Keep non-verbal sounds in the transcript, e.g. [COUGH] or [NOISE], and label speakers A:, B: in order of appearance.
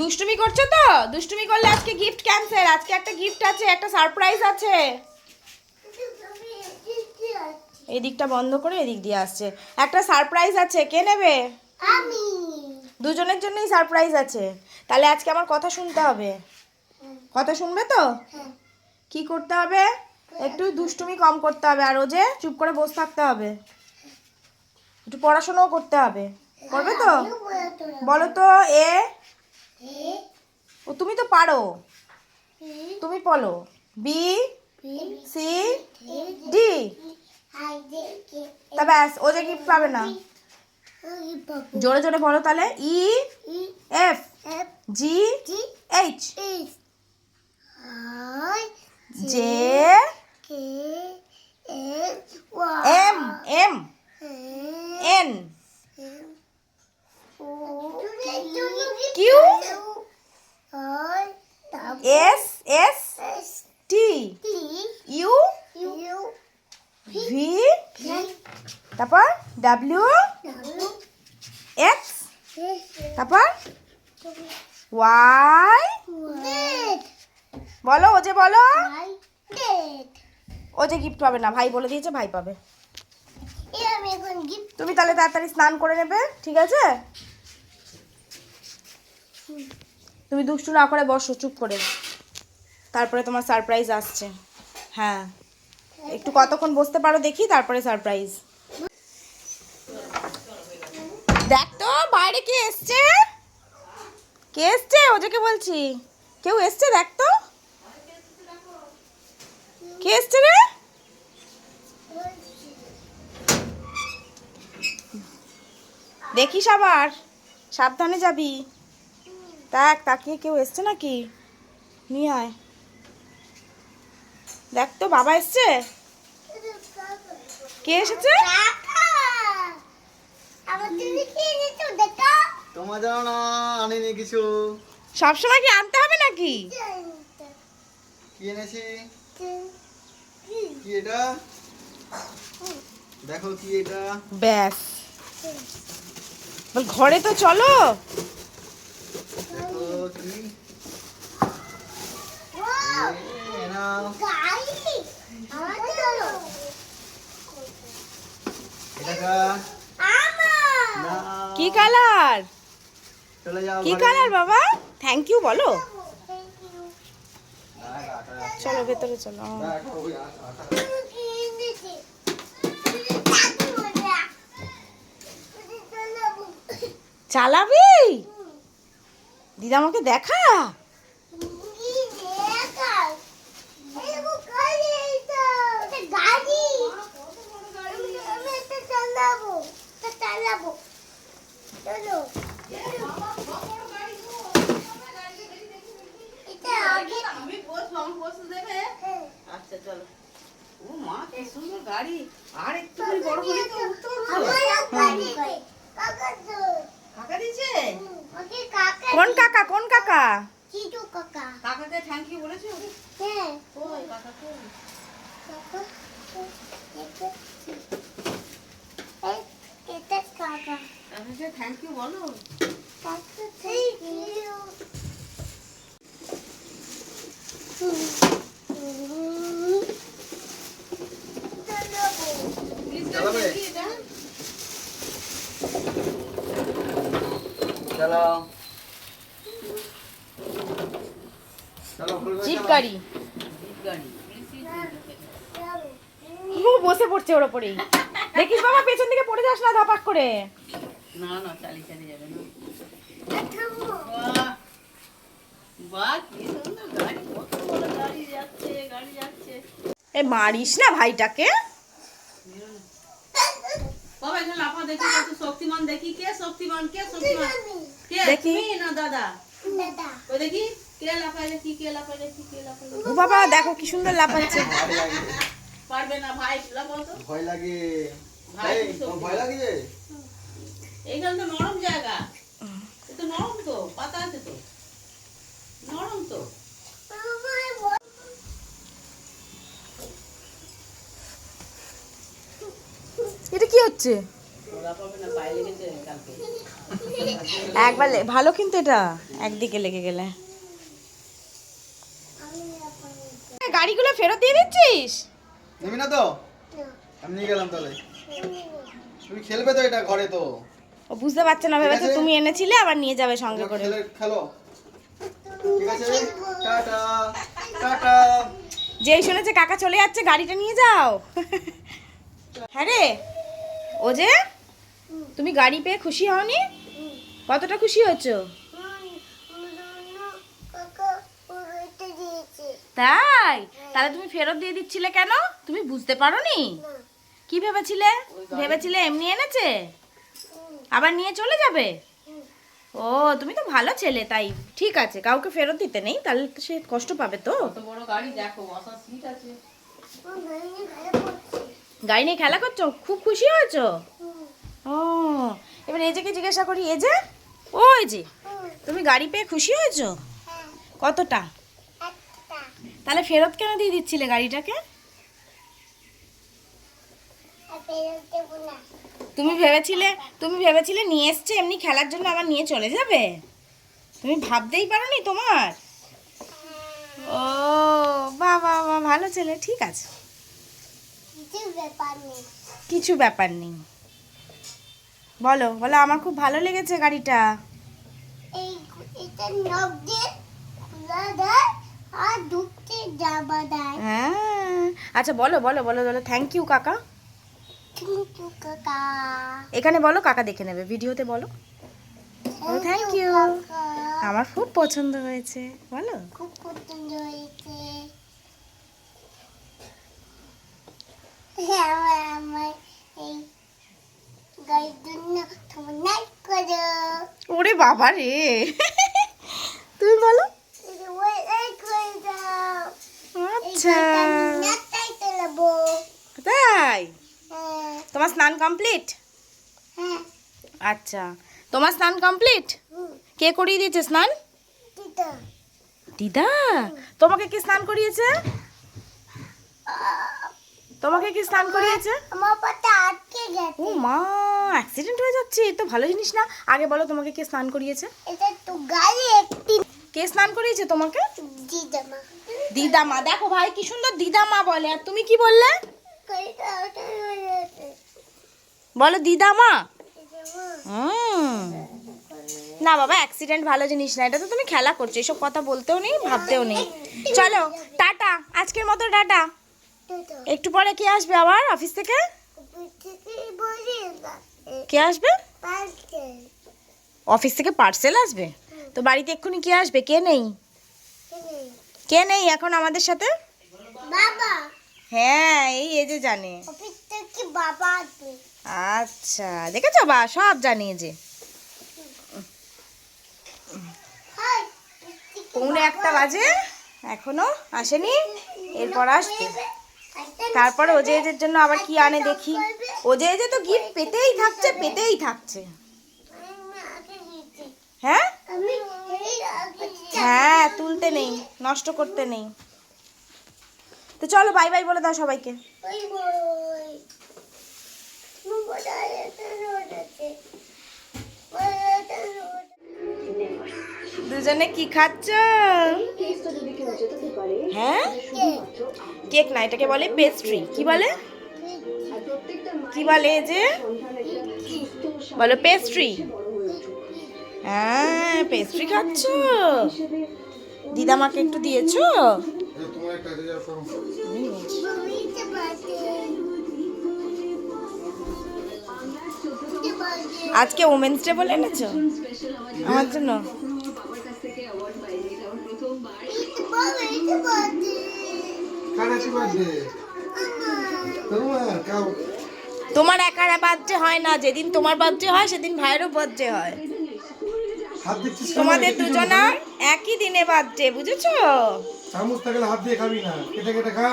A: দুষ্টুমি করছ তো? দুষ্টুমি করলে আজকে গিফট ক্যান্সেল আজকে একটা গিফট আছে একটা সারপ্রাইজ আছে। এই দিকটা বন্ধ করে এদিক দিয়ে আসছে। একটা সারপ্রাইজ আছে কে নেবে?
B: আমি।
A: দুজনের জন্যই সারপ্রাইজ আছে। তাহলে আজকে আমার কথা শুনতে হবে। কথা শুনবে তো?
B: হ্যাঁ।
A: কি করতে হবে? একটু দুষ্টুমি কম করতে হবে আর ও যে চুপ করে বসে থাকতে হবে। একটু পড়াশোনাও করতে হবে। করবে তো? বলো তো এ ও তুমি তো পারো। তুমি বলো। বি সি ডি তা ব্যাস ও যে গিফট পাবে না। জোরে জোরে বলো তাহলে। E F G H J M M N Q S S T U V তারপর ডাব্লিউ এক্স তারপর ওয়াই বলো, ও যে বলো। ও যে গিফট পাবে না, ভাই বলে দিয়েছে, ভাই পাবে। তুমি তাহলে তাড়াতাড়ি স্নান করে নেবে, ঠিক আছে? তুমি দুষ্টু না করে বসো, চুপ করে। তারপরে তোমার সারপ্রাইজ আসছে। হ্যাঁ। একটু কতক্ষণ বসতে পারো দেখি, তারপরে সারপ্রাইজ দেখ তো, বাইরে কে এসছে? কে এসছে? ওদেরকে বলছি। কেউ এসছে? দেখ তো। কে এসছে রে? দেখিস আবার। সাবধানে যাবি। দেখ, তাকিয়ে কেউ এসছে নাকি? নিয়ে আয়। দেখ তো, বাবা এসছে? কে এসেছে
B: আমার তুমি কি এনেছো দেখা
C: তোমার জানো না আনিনি কিছু।
A: সবসময় কি আনতে হবে নাকি?
C: কি এনেছি? কি এটা? দেখো কি এটা।
A: ব্যাস। বল ঘরে তো চলো।
C: দেখো কি। এটা।
A: কি কালার? কি কালার বাবা? থ্যাংক ইউ বলো। চলো ভেতরে চলো। চালাবি? দিদা আমাকে দেখা।
B: কি গাড়ি। এটা এটা গাড়ি আমি আমি এটা চালাবো চালাবো।
D: আচ্ছা চলো ও মা কি সুন্দর গাড়ি আর একটু বড় করে তো উঠতে পারব।
B: আমার গাড়ি কাকা
A: কোন কাকা? কোন কাকা।
B: কাকা
D: কাকাকে থ্যাংক ইউ বলেছ
B: হ্যাঁ।
D: ওই কাকা
B: এটা এই এটা কাকা
D: কাকাকে থ্যাংক ইউ বলো?
C: চলো
A: জিপ। গাড়ি বসে পড়ছে ওর ওপরেই। দেখিস বাবা পেছন দিকে পড়ে যাস না ধাপাক করে।
D: না না চালিয়ে চালিয়ে যাবে না। বাহ বাহ কি সুন্দর গাড়ি কত বড় গাড়ি যাচ্ছে গাড়ি যাচ্ছে
A: এ মারিস না ভাইটাকে?
D: দেখি কত শক্তিমান দেখি। কে শক্তিমান কে শক্তিমান? কে?
A: দেখি।
D: না দাদা?
B: দাদা।
D: দেখি কে লাফায় দেখি কে লাফায় দেখি কে লাফায়
A: ও বাবা দেখো কি সুন্দর লাফাচ্ছে। [LAUGHS]
C: ভয় লাগে।
D: পারবে না ভাই লাফাও তো।
C: ভয় লাগে।
D: ভাই।
C: ভয় লাগে?
D: এইখানে তো নরম জায়গা। এ তো নরম তো পাতা আছে তো। নরম তো।
A: এটা কি হচ্ছে? একবার লে- ভালো কিন্তু এটা একদিকে লেগে গেলে। গাড়িগুলো ফেরত দিয়ে দিচ্ছিস?
C: নিবি না তো? আমি নিয়ে গেলাম তাহলে। তুমি খেলবে তো এটা ঘরে তো।
A: ও বুঝতে পারছে না ভেবেছে। তুমি এনেছিলে আবার নিয়ে যাবে সঙ্গে করে।
C: খেলো ঠিক আছে? টাটা টাটা।
A: যেই শুনেছে কাকা চলে যাচ্ছে গাড়িটা নিয়ে যাও। হ্যাঁ রে ও যে তুমি গাড়ি পেয়ে খুশি হওনি? কতটা খুশি হয়েছো? তাই? তাহলে তুমি ফেরত দিয়ে দিচ্ছিলে কেন? তুমি বুঝতে পারো
B: নি।
A: কি ভেবেছিলে? ভেবেছিলে এমনি এনেছে? আবার নিয়ে চলে যাবে? ও তুমি তো ভালো ছেলে তাই। ঠিক আছে কাউকে ফেরত দিতে নেই তাহলে তো সে কষ্ট পাবে তো।
D: বড় গাড়ি দেখো সিট আছে।
B: ও
A: গাড়ি নিয়ে খেলা করছ? খুব খুশি হয়েছো? ও এবার এজেকে জিজ্ঞাসা করি এজে ওই যে। তুমি গাড়ি পেয়ে খুশি হয়েছো?
B: হ্যাঁ
A: কতটা? তাহলে ফেরত কেন দিয়ে দিচ্ছিলে গাড়িটাকে?
B: আর ফেরত দেবো না।
A: তুমি ভেবেছিলে তুমি ভেবেছিলে নিয়ে এসছে এমনি খেলার জন্য আবার নিয়ে চলে যাবে? তুমি ভাবতেই পারোনি তোমার? ও বাহ বাহ বাহ ভালো ছেলে ঠিক আছে।
B: কিছু ব্যাপার নেই।
A: কিছু ব্যাপার নেই। বলো বলো আমার খুব ভালো লেগেছে গাড়িটা। হ্যাঁ। আচ্ছা বলো বলো বলো বলো থ্যাংক ইউ কাকা। এখানে বলো কাকা দেখে নেবে। ভিডিওতে বলো। থ্যাংক ইউ আমার খুব পছন্দ হয়েছে। বলো।
B: খুব পছন্দ হয়েছে। হ্যাঁ,
A: ওরে বাবা রে। তুমি বলো। আচ্ছা
B: গাড়িটা আমি নাচটাই চালাবো
A: তাই
B: হ্যাঁ
A: তোমার স্নান কমপ্লিট
B: হ্যাঁ।
A: আচ্ছা। তোমার স্নান কমপ্লিট কে করিয়ে দিয়েছে স্নান?
B: দিদা।
A: দিদা? তোমাকে কি স্নান করিয়েছে? তোমাকে কি স্নান করিয়েছে?
B: আমার পাটা আটকে
A: ও মা অ্যাক্সিডেন্ট হয়ে যাচ্ছে। তো ভালো জিনিস না। আগে বলো তোমাকে কে স্নান করিয়েছে?
B: এটা তো গাড়ি একটি
A: কে স্নান করিয়েছে তোমাকে?
B: দিদা মা।
A: দিদামা দেখো ভাই কি সুন্দর দিদামা বলে। আর তুমি কি বললে
B: গাড়িটা ওটা হয়ে গেছে
A: বলো
B: দিদা মা
A: হুম। না বাবা অ্যাক্সিডেন্ট ভালো জিনিস না এটা তো তুমি খেলা করছ এসব কথা বলতেও নেই ভাবতেও নেই। চলো টাটা আজকের মতো টাটা। একটু পরে কে আসবে আবার অফিস থেকে? কে আসবে? অফিস থেকে পার্সেল আসবে? তো বাড়িতে এক্ষুনি কে আসবে? কে নেই? কে নেই? এখন আমাদের সাথে?
B: বাবা।
A: হ্যাঁ এই এজে জানে।
B: অফিস থেকে বাবা
A: আচ্ছা দেখেছ বা সব জানিয়ে যে পৌনে একটা বাজে এখনও আসেনি এরপর আসবে। তারপরে ওজে এজের জন্য আবার কি আনে দেখি। ওজে এজে তো গিফট পেতেই থাকছে পেতেই থাকছে। হ্যাঁ? হ্যাঁ তুলতে নেই নষ্ট করতে নেই। তো চলো বাই বাই বলে দাও সবাইকে
B: ওই বই মোবাইল এটা রোড আছে ওটা রোড
A: দুজনে কি খাচ্ছ? হ্যাঁ? কেক না এটাকে বলে পেস্ট্রি কি বলে? কি বলে এই যে? বলো পেস্ট্রি হ্যাঁ পেস্ট্রি খাচ্ছ? দিদামাকে একটু দিয়েছ? আজকে ওমেন্স ডে বলে এনেছো? আমার জন্য?
C: তোমার
A: একার বার্থডে হয় না যেদিন তোমার বার্থডে হয় সেদিন ভাইয়েরও বার্থডে হয়? তোমাদের দুজনার একই দিনে বার্থডে বুঝেছ?
C: চামচ থাকলে হাত দিয়ে খাবি না। কেটে কেটে খা।